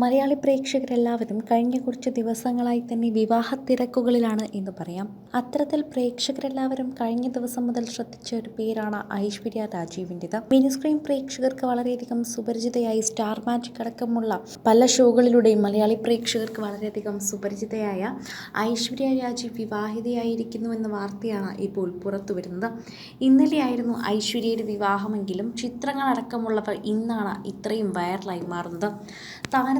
മലയാളി പ്രേക്ഷകരെല്ലാവരും കഴിഞ്ഞ കുറച്ച് ദിവസങ്ങളായി തന്നെ വിവാഹ തിരക്കുകളിലാണ് എന്ന് പറയാം. അത്തരത്തിൽ പ്രേക്ഷകരെല്ലാവരും കഴിഞ്ഞ ദിവസം മുതൽ ശ്രദ്ധിച്ച ഒരു പേരാണ് ഐശ്വര്യ രാജീവിന്റെത്. മിനി സ്ക്രീൻ പ്രേക്ഷകർക്ക് വളരെയധികം സുപരിചിതയായി സ്റ്റാർ മാജിക് അടക്കമുള്ള പല ഷോകളിലൂടെയും മലയാളി പ്രേക്ഷകർക്ക് വളരെയധികം സുപരിചിതയായ ഐശ്വര്യ രാജീവ് വിവാഹിതയായിരിക്കുന്നു എന്ന വാർത്തയാണ് ഇപ്പോൾ പുറത്തു വരുന്നത്. ഇന്നലെയായിരുന്നു ഐശ്വര്യയുടെ വിവാഹമെങ്കിലും ചിത്രങ്ങളടക്കമുള്ളവർ ഇന്നാണ് ഇത്രയും വൈറലായി മാറുന്നത്.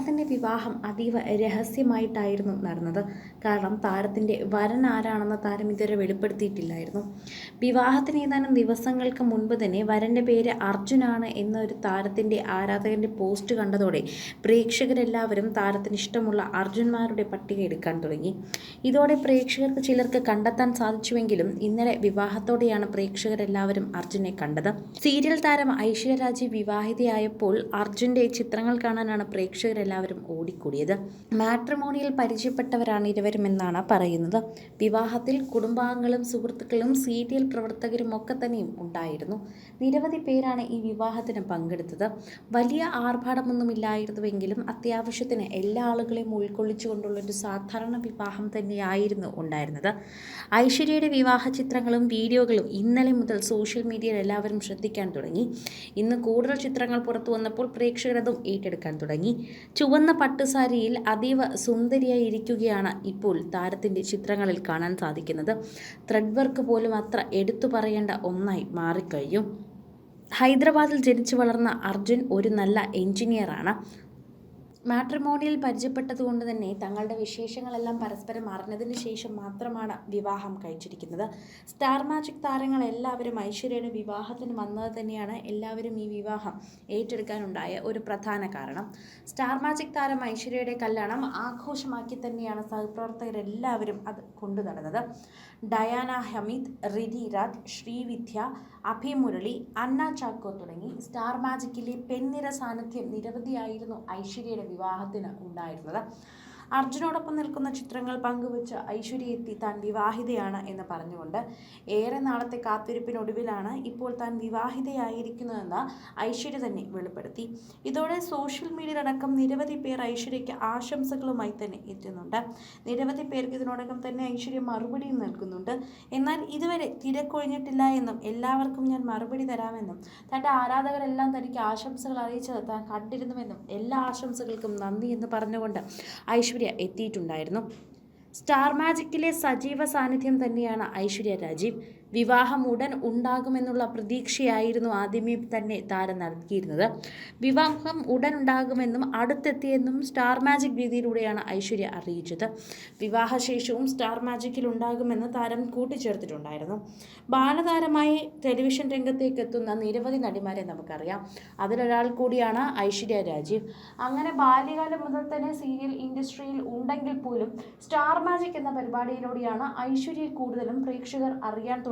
താരത്തിന്റെ വിവാഹം അതീവ രഹസ്യമായിട്ടായിരുന്നു നടന്നത്. കാരണം താരത്തിന്റെ വരൻ ആരാണെന്ന് താരം ഇതുവരെ വെളിപ്പെടുത്തിയിട്ടില്ലായിരുന്നു. വിവാഹത്തിന് ഏതാനും ദിവസങ്ങൾക്ക് മുൻപ് തന്നെ വരന്റെ പേര് അർജുനാണ് എന്നൊരു താരത്തിന്റെ ആരാധകന്റെ പോസ്റ്റ് കണ്ടതോടെ പ്രേക്ഷകരെല്ലാവരും താരത്തിന് ഇഷ്ടമുള്ള അർജുന്മാരുടെ പട്ടിക എടുക്കാൻ തുടങ്ങി. ഇതോടെ പ്രേക്ഷകർക്ക് ചിലർക്ക് കണ്ടെത്താൻ സാധിച്ചുവെങ്കിലും ഇന്നലെ വിവാഹത്തോടെയാണ് പ്രേക്ഷകരെല്ലാവരും അർജുനെ കണ്ടത്. സീരിയൽ താരം ഐശ്വര്യരാജി വിവാഹിതയായപ്പോൾ അർജുന്റെ ചിത്രങ്ങൾ കാണാനാണ് പ്രേക്ഷകരെല്ലാവരും ഓടിക്കൂടിയത്. മാട്രിമോണിയിൽ പരിചയപ്പെട്ടവരാണ് ഇരുവരും എന്നാണ് പറയുന്നത്. വിവാഹത്തിൽ കുടുംബാംഗങ്ങളും സുഹൃത്തുക്കളും സീരിയൽ പ്രവർത്തകരും ഒക്കെ തന്നെയും ഉണ്ടായിരുന്നു. നിരവധി പേരാണ് ഈ വിവാഹത്തിന് പങ്കെടുത്തത്. വലിയ ആർഭാടമൊന്നുമില്ലായിരുന്നുവെങ്കിലും അത്യാവശ്യത്തിന് എല്ലാ ആളുകളെയും ഉൾക്കൊള്ളിച്ചുകൊണ്ടുള്ള ഒരു സാധാരണ വിവാഹം തന്നെയായിരുന്നു ഉണ്ടായിരുന്നത്. ഐശ്വര്യയുടെ വിവാഹ ചിത്രങ്ങളും വീഡിയോകളും ഇന്നലെ മുതൽ സോഷ്യൽ മീഡിയയിൽ എല്ലാവരും ശ്രദ്ധിക്കാൻ തുടങ്ങി. ഇന്ന് കൂടുതൽ ചിത്രങ്ങൾ പുറത്തു വന്നപ്പോൾ പ്രേക്ഷകരതും ഏറ്റെടുക്കാൻ തുടങ്ങി. ചുവന്ന പട്ടുസാരിയിൽ അതീവ സുന്ദരിയായി ഇരിക്കുകയാണ് ഇപ്പോൾ താരത്തിന്റെ ചിത്രങ്ങളിൽ കാണാൻ സാധിക്കുന്നത്. ത്രെഡ് വർക്ക് പോലും അത്ര എടുത്തു പറയേണ്ട ഒന്നായി മാറിക്കഴിഞ്ഞു. ഹൈദരാബാദിൽ ജനിച്ചു വളർന്ന അർജുൻ ഒരു നല്ല എഞ്ചിനീയറാണ്. മാട്രിമോണിയിൽ പരിചയപ്പെട്ടതുകൊണ്ട് തന്നെ തങ്ങളുടെ വിശേഷങ്ങളെല്ലാം പരസ്പരം അറിഞ്ഞതിന് ശേഷം മാത്രമാണ് വിവാഹം കഴിച്ചിരിക്കുന്നത്. സ്റ്റാർ മാജിക് താരങ്ങൾ എല്ലാവരും ഐശ്വര്യയുടെ വിവാഹത്തിന് വന്നത് തന്നെയാണ് എല്ലാവരും ഈ വിവാഹം ഏറ്റെടുക്കാനുണ്ടായ ഒരു പ്രധാന കാരണം. സ്റ്റാർ മാജിക് താരം ഐശ്വര്യയുടെ കല്യാണം ആഘോഷമാക്കി തന്നെയാണ് സഹപ്രവർത്തകരെല്ലാവരും അത് കൊണ്ടു നടന്നത്. ഡയാന ഹമീദ് റിതി രാജ് ശ്രീവിദ്യ അഭിമുരളി അന്ന ചാക്കോ തുടങ്ങി സ്റ്റാർ മാജിക്കിലെ പെൺനിര സാന്നിധ്യം നിരവധിയായിരുന്നു ഐശ്വര്യയുടെ വിവാഹത്തിന് ഉണ്ടായിരുന്നത് അർജുനോടൊപ്പം നിൽക്കുന്ന ചിത്രങ്ങൾ പങ്കുവച്ച് ഐശ്വര്യ എത്തി താൻ വിവാഹിതയാണ് എന്ന് പറഞ്ഞുകൊണ്ട് ഏറെ നാളത്തെ കാത്തിരിപ്പിനൊടുവിലാണ് ഇപ്പോൾ താൻ വിവാഹിതയായിരിക്കുന്നതെന്ന് ഐശ്വര്യ തന്നെ വെളിപ്പെടുത്തി. ഇതോടെ സോഷ്യൽ മീഡിയയിലടക്കം നിരവധി പേർ ഐശ്വര്യയ്ക്ക് ആശംസകളുമായി തന്നെ എത്തുന്നുണ്ട്. നിരവധി പേർക്ക് ഇതിനോടകം തന്നെ ഐശ്വര്യ മറുപടിയും നൽകുന്നുണ്ട്. എന്നാൽ ഇതുവരെ തിരക്കൊഴിഞ്ഞിട്ടില്ല എന്നും എല്ലാവർക്കും ഞാൻ മറുപടി തരാമെന്നും തന്റെ ആരാധകരെല്ലാം തനിക്ക് ആശംസകൾ അറിയിച്ചത് താൻ കണ്ടിരുന്നുവെന്നും എല്ലാ ആശംസകൾക്കും നന്ദി എന്ന് പറഞ്ഞുകൊണ്ട് ഐശ്വര്യ എത്തിയിട്ടുണ്ടായിരുന്നു. സ്റ്റാർ മാജിക്കിലെ സജീവ സാന്നിധ്യം തന്നെയാണ് ഐശ്വര്യ രാജീവ്. വിവാഹം ഉടൻ ഉണ്ടാകുമെന്നുള്ള പ്രതീക്ഷയായിരുന്നു ആദ്യമേ തന്നെ താരം നൽകിയിരുന്നത്. വിവാഹം ഉടൻ ഉണ്ടാകുമെന്നും അടുത്തെത്തിയെന്നും സ്റ്റാർ മാജിക് രീതിയിലൂടെയാണ് ഐശ്വര്യ അറിയിച്ചത്. വിവാഹശേഷവും സ്റ്റാർ മാജിക്കിൽ ഉണ്ടാകുമെന്ന് താരം കൂട്ടിച്ചേർത്തിട്ടുണ്ടായിരുന്നു. ബാലതാരമായി ടെലിവിഷൻ രംഗത്തേക്ക് എത്തുന്ന നിരവധി നടിമാരെ നമുക്കറിയാം. അതിലൊരാൾ കൂടിയാണ് ഐശ്വര്യ രാജീവ്. അങ്ങനെ ബാല്യകാലം മുതൽ തന്നെ സീരിയൽ ഇൻഡസ്ട്രിയിൽ ഉണ്ടെങ്കിൽ പോലും സ്റ്റാർ മാജിക് എന്ന പരിപാടിയിലൂടെയാണ് ഐശ്വര്യയെ കൂടുതലും പ്രേക്ഷകർ അറിയാൻ